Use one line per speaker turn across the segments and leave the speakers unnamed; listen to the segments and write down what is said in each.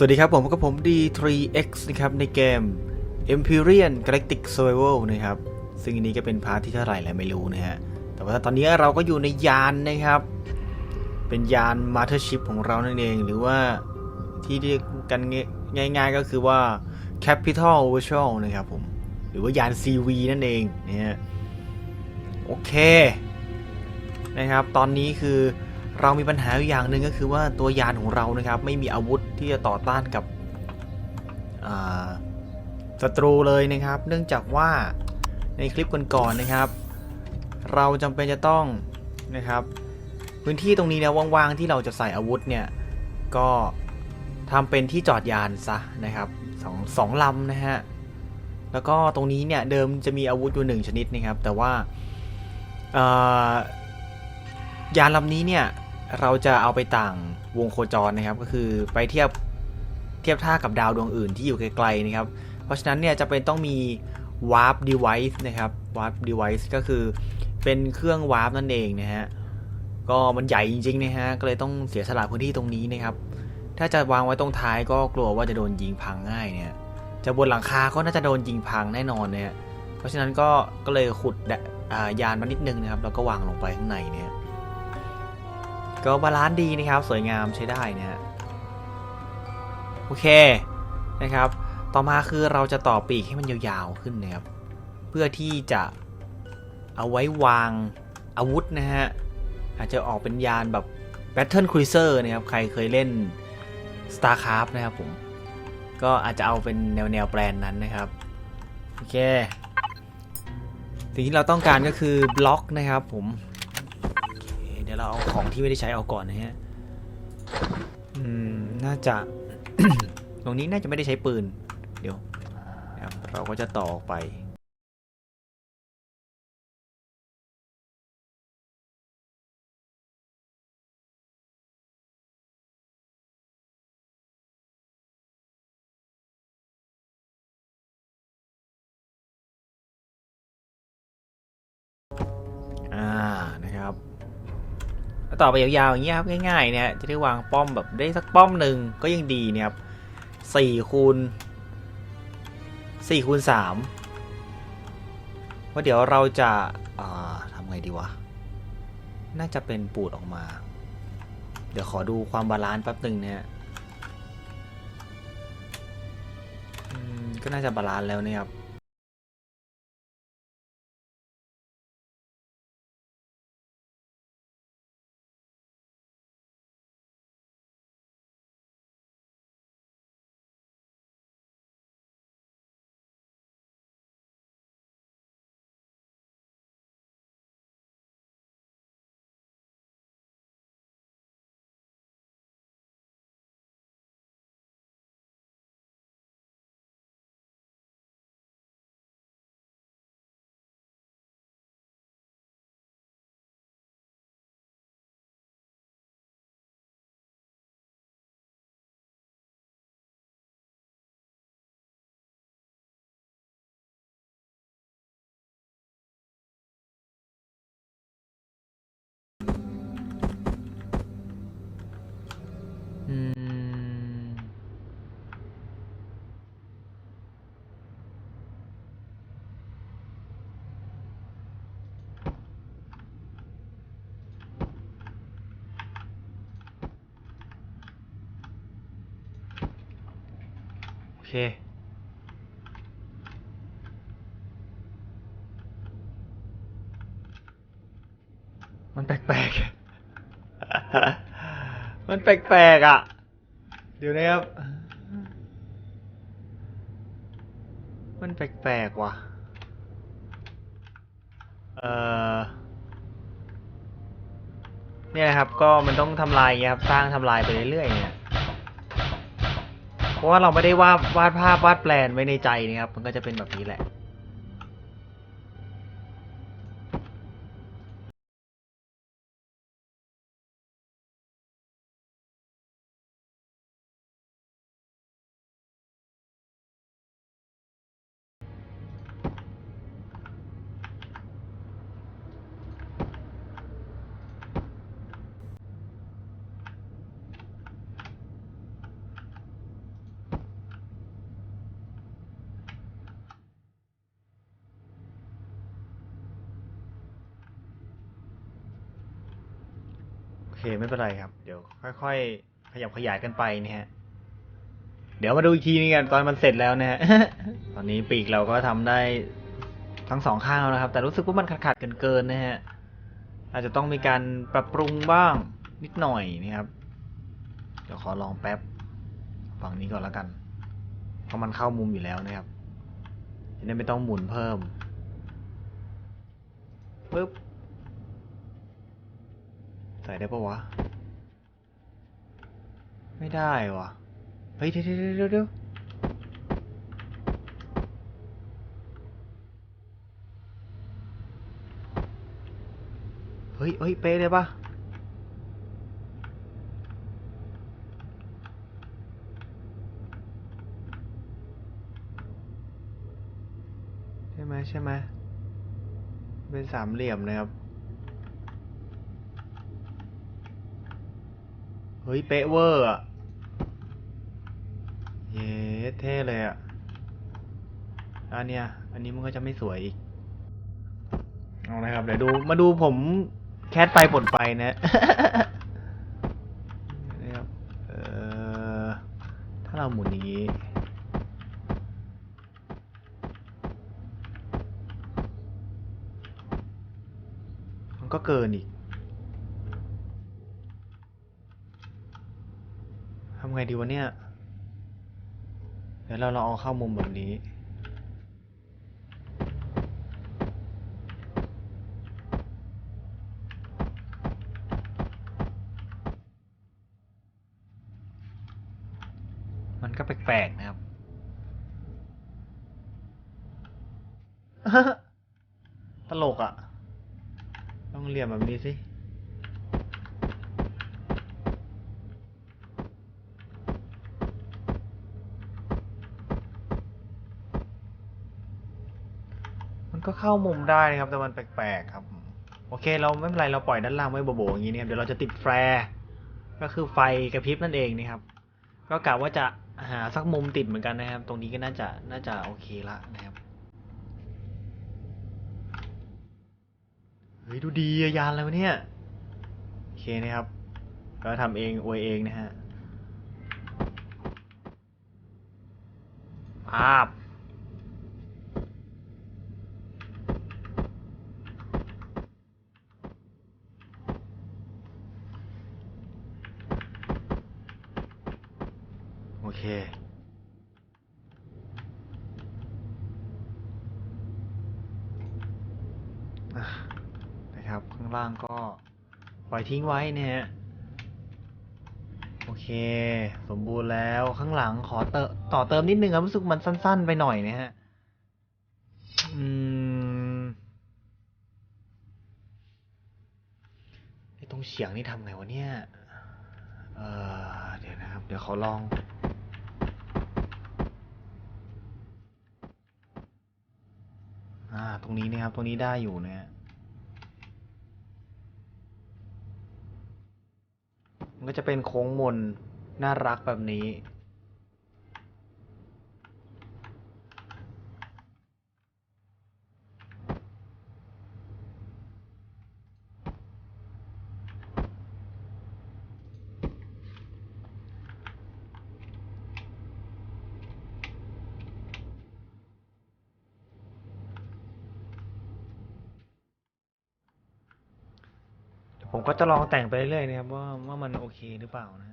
สวัสดีครับผมกับผม D3X นะครับ ในเกม Empyrean Galactic Survival นะครับ ซึ่งอันนี้ก็เป็นพาร์ทที่เท่าไหร่แล้วไม่รู้นะฮะ แต่ว่าตอนนี้เราก็อยู่ในยานนะครับ เป็นยาน Mothership ของเรานั่นเอง หรือว่าที่เรียกกันง่ายๆก็คือว่า Capital Virtual นะครับผม หรือว่ายาน CV นั่นเองนะฮะ โอเค นะครับ ตอนนี้คือ เรามีปัญหาอยู่อย่างหนึ่งก็คือว่าตัวยานของเรานะครับ ไม่มีอาวุธที่จะต่อต้านกับศัตรูเลยนะครับ เนื่องจากว่าในคลิปก่อนๆนะครับ เราจำเป็นจะต้องนะครับ พื้นที่ตรงนี้นี่ยว่างๆที่เราจะใส่อาวุธเนี่ยก็ทำเป็นที่จอดยานซะนะครับสองสองลำนะฮะแล้วก็ตรงนี้เนี่ยเดิมจะมีอาวุธอยู่หนึ่งชนิดนะครับ แต่ว่ายานลำนี้เนี่ย เราจะเอาไปต่างวงโคจรนะครับ ก็คือไปเทียบเทียบท่ากับดาวดวงอื่นที่อยู่ไกลๆนะครับ เพราะฉะนั้นเนี่ยจะเป็นต้องมี warp device นะครับ warp device ก็คือเป็นเครื่อง warp นั่นเองนะฮะก็มันใหญ่จริงๆนะฮะก็เลยต้องเสียสละพื้นที่ตรงนี้นะครับ ถ้าจะวางไว้ตรงท้ายก็กลัวว่าจะโดนยิงพังง่ายเนี่ยจะบนหลังคาก็น่าจะโดนยิงพังแน่นอนเนี่ยเพราะฉะนั้นก็ก็เลยขุดอ่ายานมานิดนึงนะครับ แล้วก็วางลงไปข้างในเนี่ย ก็บาลานซ์ดีนะครับ สวยงามใช้ได้นะฮะโอเคนะครับ ต่อมาคือเราจะต่อปีกให้มันยาวๆขึ้นนะครับ เพื่อที่จะเอาไว้วางอาวุธนะฮะ อาจจะออกเป็นยานแบบ Battle Cruiser นะครับ ใครเคยเล่น StarCraft นะครับผม ก็อาจจะเอาเป็นแนวแนวแบรนด์นั้นนะครับ โอเคสิ่งที่เราต้องการก็คือบล็อกนะครับผม เดี๋ยวเราเอาของที่ไม่ได้ใช้เอาก่อนนะฮะอืมน่าจะ ตรงนี้น่าจะไม่ได้ใช้ปืน เดี๋ยว เราก็จะต่อออกไป ต่อไปยาวๆอย่างเงี้ยครับง่ายๆเนี่ยจะได้วางป้อมแบบได้สักป้อมหนึ่งก็ยังดีเนี่ยครับสี่คูณสี่คูณสามว่าะเดี๋ยวเราจะาทำไงดีวะ น่าจะเป็นปูดออกมา เดี๋ยวขอดูความบาลานซ์แป๊บหนึ่งเนี่ยก็น่าจะบาลานซ์แล้วเนี่ยครับ เค มันแปลกๆ มันแปลกๆอะ เดี๋ยวนะครับ มันแปลกๆว่ะ เอ่อเนี่ยครับ ก็มันต้องทำลายอย่างเงี้ยครับ สร้างทำลายไปเรื่อยๆเนี่ย เพราะว่าเราไม่ได้วาดวาดภาพวาดแปลนไว้ในใจนะครับ มันก็จะเป็นแบบนี้แหละ เคไม่เป็นไรครับ เดี๋ยวค่อยๆขยับขยายกันไปนะฮะเดี๋ยวมาดูอีกทีนึงกันตอนมันเสร็จแล้วนะฮะตอนนี้ปีกเราก็ทำได้ทั้งสองข้างแล้วนะครับ แต่รู้สึกว่ามันขาดๆเกินๆนะฮะอาจจะต้องมีการปรับปรุงบ้างนิดหน่อยนะครับ เดี๋ยวขอลองแป๊บฝั่งนี้ก่อนแล้วกัน เพราะมันเข้ามุมอยู่แล้วนะครับจะได้ไม่ต้องหมุนเพิ่มปึ๊บ ส่ได้ปะวะ ไม่ได้วะเฮ้ยเดี๋ยวเดี๋ยวเดี๋ยวเดี๋ยวเฮ้ยเฮ้ยเป๊ะเลยปะใช่ไหมใช่ไหมเป็นสามเหลี่ยมนะครับ ฮ้ย เป๊ะเวอร์อะเย้เท่เลยอะอันเนี้ย อันนี้มันก็จะไม่สวยอีก เอาเลยครับ เดี๋ยวดู มาดูผมแคสไปปลไปนะนะครับ เออถ้าเราหมุนอย่างนี้มันก็เกินอีก ทำไง ดีวะเนี่ยเดี๋ยวเราลองเอาเข้ามุมแบบนี้ มันก็แปลกๆนะครับ ตลกอะ่ะ ต้องเรียมแบบนี้สิ ก็เข้ามุมได้นะครับ แต่มันแปลกๆครับ โอเค เราไม่เป็นไรเราปล่อยด้านล่างไว้โบๆอย่างนี้นะครับเดี๋ยวเราจะติดแฟร์ก็คือไฟกระพริบนั่นเองนะครับ ก็กะว่าจะหาสักมุมติดเหมือนกันนะครับ ตรงนี้ก็น่าจะน่าจะโอเคละนะครับเฮ้ยดูดียานอะไรวเนี่ยโอเคนะครับ ก็ทำเองอวยเองนะฮะภาพ เคอะนะครับ ข้างล่างก็ปล่อยทิ้งไว้นะฮะ โอเค สมบูรณ์แล้วข้างหลังขอเติมต่อเติมนิดนึงครับรู้สึกมันสั้น ๆ ไปหน่อยนะฮะ อืมไอ้ตรงเฉียงนี่ทำไงวะเนี่ย เออเดี๋ยวนะครับ เดี๋ยวเขาลอง อ่า ตรงนี้นะครับ ตรงนี้ได้อยู่นะฮะมันก็จะเป็นโค้งมนน่ารักแบบนี้ ผมก็จะลองแต่งไปเรื่อยๆนะครับว่าว่ามันโอเคหรือเปล่านะฮ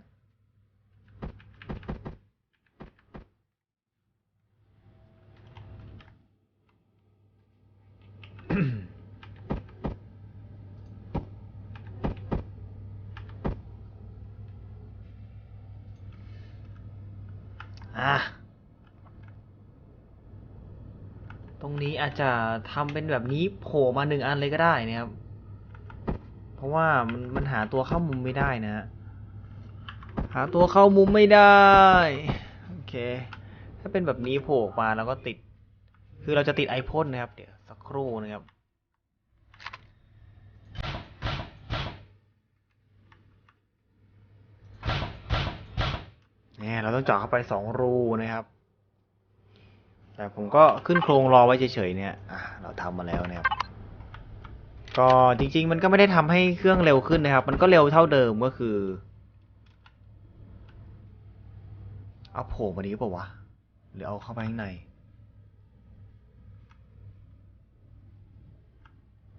อะตรงนี้อาจจะทำเป็นแบบนี้โผล่มาหนึ่งอันเลยก็ได้นะครับ ราะว่ามันมันหาตัวเข้ามุมไม่ได้นะฮะหาตัวเข้ามุมไม่ได้โอเค ถ้าเป็นแบบนี้โผล่มาแล้วก็ติด คือเราจะติดไอพ่นนะครับ เดี๋ยวสักครู่นะครับเนี่ยเราต้องเจาะเข้าไปสองรูนะครับ แต่ผมก็ขึ้นโครงรอไว้เฉยๆเนี่ย อะ เราทำมาแล้วนะครับ ก็จริง ๆ มันก็ไม่ได้ทำให้เครื่องเร็วขึ้นนะครับ มันก็เร็วเท่าเดิมก็คือเอาโผล่มานี้ป่าวะ หรือเอาเข้าไปข้างใน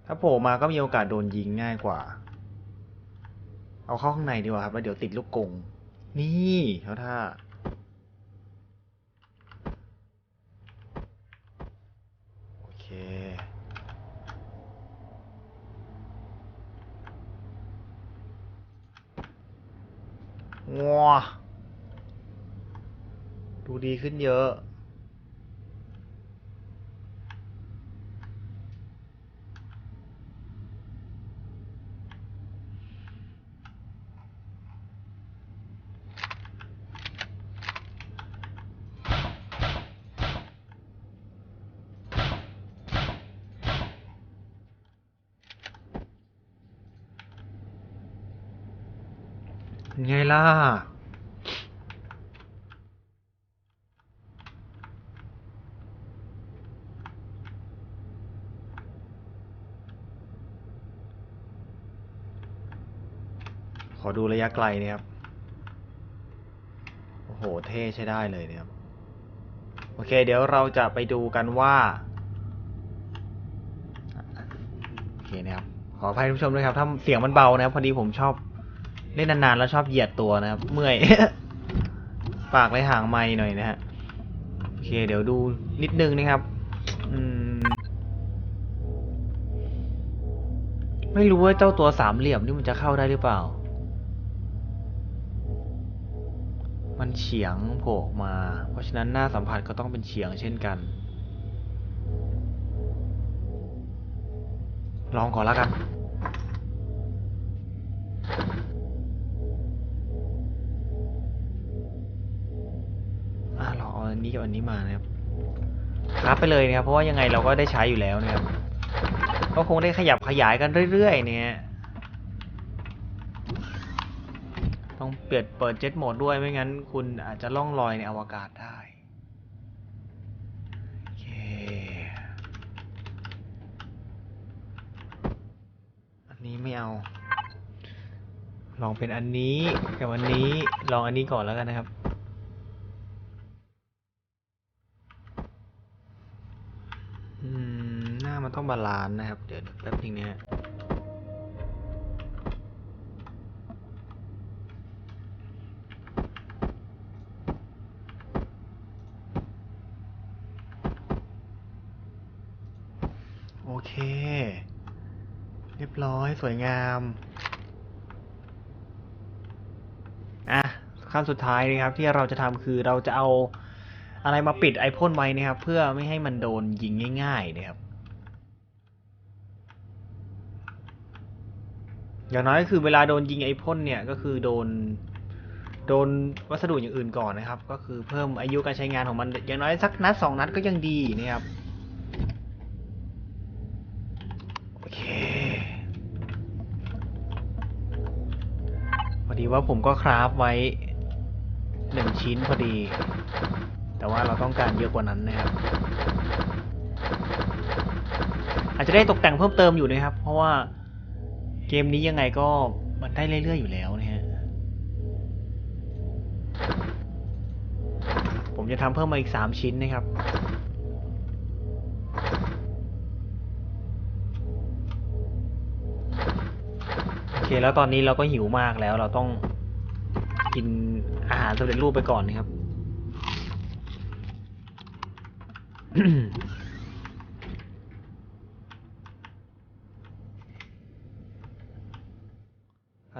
ถ้าโผล่มาก็มีโอกาสโดนยิงง่ายกว่า เอาเข้าข้างในดีกว่าครับ แล้วเดี๋ยวติดลูกกง นี่เขาท่า โอเค งัวดูดีขึ้นเยอะ ไงล่ะ ขอดูระยะไกลเนี่ยครับ โอ้โห เท่ใช้ได้เลยเนี่ยครับ โอเค เดี๋ยวเราจะไปดูกันว่า โอเคนะครับ ขออภัยทุกผู้ชมด้วยครับ ถ้าเสียงมันเบานะครับ พอดีผมชอบ เล่นนานๆแล้วชอบเหยียดตัวนะครับ เมื่อยปากเลยห่างไม้หน่อยนะฮะ โอเค เดี๋ยวดูนิดนึงนะครับ อืม ไม่รู้ว่าเจ้าตัวสามเหลี่ยมนี่มันจะเข้าได้หรือเปล่า มันเฉียงโผล่มา เพราะฉะนั้นหน้าสัมผัสก็ต้องเป็นเฉียงเช่นกัน ลองก่อนแล้วกัน อันนี้กับอันนี้มานะครับครับไปเลยนะครับเพราะว่ายังไงเราก็ได้ใช้อยู่แล้วนะครับก็คงได้ขยับขยายกันเรื่อยๆ เนี่ยต้องเปิดเปิดเจ็ตโหมดด้วยไม่งั้น คุณอาจจะล่องลอยในอวกาศได้อันนี้ไม่เอา ลองเป็นอันนี้กับอันนี้ลองอันนี้ก่อนแล้วกันนะครับ อืม หน้ามันต้องบาลานซ์นะครับ เดี๋ยวแป๊บนึงนะฮะโอเค เรียบร้อยสวยงาม อะขั้นสุดท้ายนะครับ ที่เราจะทำคือเราจะเอา อะไรมาปิดไอพ่นไว้นะครับ เพื่อไม่ให้มันโดนยิงง่าย ๆ นะครับ อย่างน้อยก็คือเวลาโดนยิงไอพ่นเนี่ยก็คือโดนโดนวัสดุอย่างอื่นก่อนนะครับ ก็คือเพิ่มอายุการใช้งานของมันอย่างน้อยสักนัดสองนัดก็ยังดีนะครับโอเคพอดีว่าผมก็คราฟไว้หนึ่งชิ้นพอดี แต่ว่าเราต้องการเยอะกว่านั้นนะครับ อาจจะได้ตกแต่งเพิ่มเติมอยู่นะครับ เพราะว่าเกมนี้ยังไงก็มันได้เรื่อยๆอยู่แล้วนะฮะผมจะทำเพิ่มมาอีกสามชิ้นนะครับโอเคแล้วตอนนี้เราก็หิวมากแล้วเราต้องกินอาหารสำเร็จรูปไปก่อนนะครับ ขั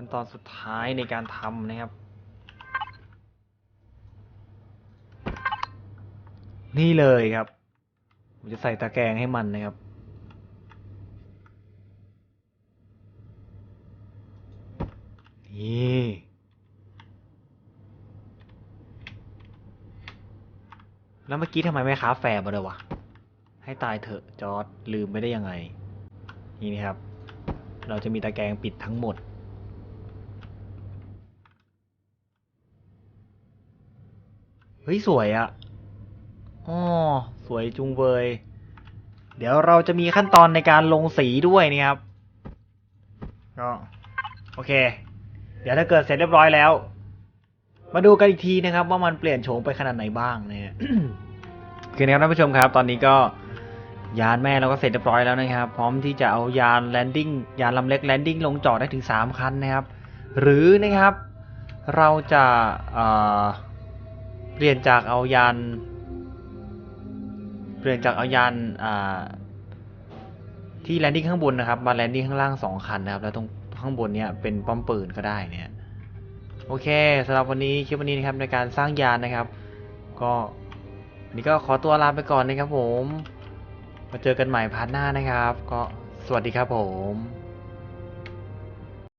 ้นตอนสุดท้ายในการทำนะครับ นี่เลยครับผมจะใส่ตะแกรงให้มันนะครับนี่ แล้วเมื่อกี้ทำไมไม่ค้าแฟร์มาเลยวะ ให้ตายเถอะจอร์ดลืมไปได้ยังไง นี่นะครับ เราจะมีตะแกรงปิดทั้งหมด เฮ้ย สวยอะอ๋อสวยจุงเบย เดี๋ยวเราจะมีขั้นตอนในการลงสีด้วยนะครับก็โอเค เดี๋ยวถ้าเกิดเสร็จเรียบร้อยแล้ว มาดูกันอีกทีนะครับ ว่ามันเปลี่ยนโฉมไปขนาดไหนบ้างนะฮะโอเคนะครับท่านผู้ชมครับ ตอนนี้ก็ยานแม่เราก็เสร็จเรียบร้อยแล้วนะครับ พร้อมที่จะเอายานแลนดิ้งยานลำเล็กแลนดิ้งลงจอดได้ถึง 3 คันนะครับ หรือนะครับ เราจะเเปลี่ยนจากเอายาน เปลี่ยนจากเอายานาที่แลนดิ้งข้างบนนะครับ มาแลนดิ้งข้างล่างสองคันนะครับ แล้วตรงข้างบนเนี้ยเป็นป้อมปืนก็ได้เนี่ย โอเคสำหรับวันนี้คลิปวันนี้นะครับในการสร้างยานนะครับ ก็วันนี้ก็ขอตัวลาไปก่อนนะครับผม มาเจอกันใหม่พาร์ทหน้านะครับ ก็สวัสดีครับผม